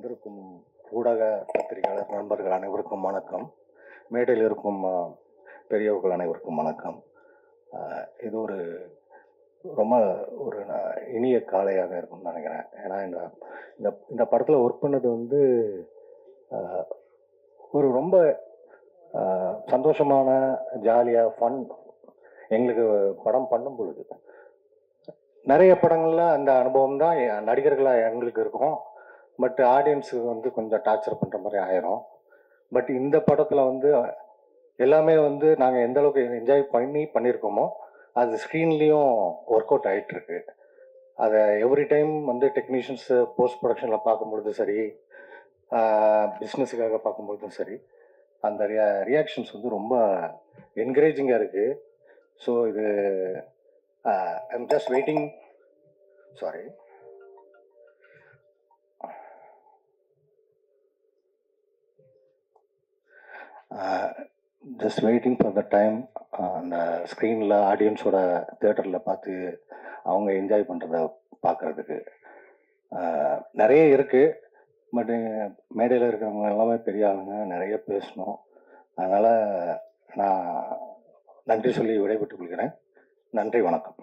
வந்திருக்கும் ஊடக பத்திரிகையாளர் நண்பர்கள் அனைவருக்கும் வணக்கம். மேடையில் இருக்கும் பெரியவர்கள் அனைவருக்கும் வணக்கம். இது ஒரு ரொம்ப ஒரு இனிய காலையாக இருக்கும்னு நினைக்கிறேன். ஏன்னா இந்த இந்த இந்த படத்தில் ஒர்க் பண்ணது வந்து ஒரு ரொம்ப சந்தோஷமான ஜாலியாக ஃபன் எங்களுக்கு படம் பண்ணும் பொழுது. நிறைய படங்கள்ல அந்த அனுபவம் தான் நடிகர்களாக எங்களுக்கு இருக்கும். பட் ஆடியன்ஸுக்கு வந்து கொஞ்சம் டார்ச்சர் பண்ணுற மாதிரி ஆயிரும். பட் இந்த படத்தில் வந்து எல்லாமே வந்து நாங்கள் எந்த அளவுக்கு என்ஜாய் பண்ணி பண்ணியிருக்கோமோ அது ஸ்க்ரீன்லேயும் ஒர்க் அவுட் ஆகிட்டு இருக்கு. அதை எவ்ரி டைம் வந்து டெக்னீஷியன்ஸ் போஸ்ட் ப்ரொடக்ஷனில் பார்க்கும்பொழுதும் சரி பிஸ்னஸுக்காக பார்க்கும்பொழுதும் சரி அந்த ரியாக்ஷன்ஸ் வந்து ரொம்ப என்கரேஜிங்காக இருக்குது ஸோ இது I'm just waiting sorry just waiting for the time அந்த ஸ்க்ரீனில் ஆடியன்ஸோட தேட்டரில் பார்த்து அவங்க என்ஜாய் பண்ணுறத பார்க்குறதுக்கு. நிறைய இருக்குது பட் மேடையில் இருக்கிறவங்க எல்லாமே பெரிய ஆளுங்க நிறைய பேசணும். அதனால் நான் நன்றி சொல்லி விடைபெற்றுக் கொள்கிறேன். நன்றி வணக்கம்.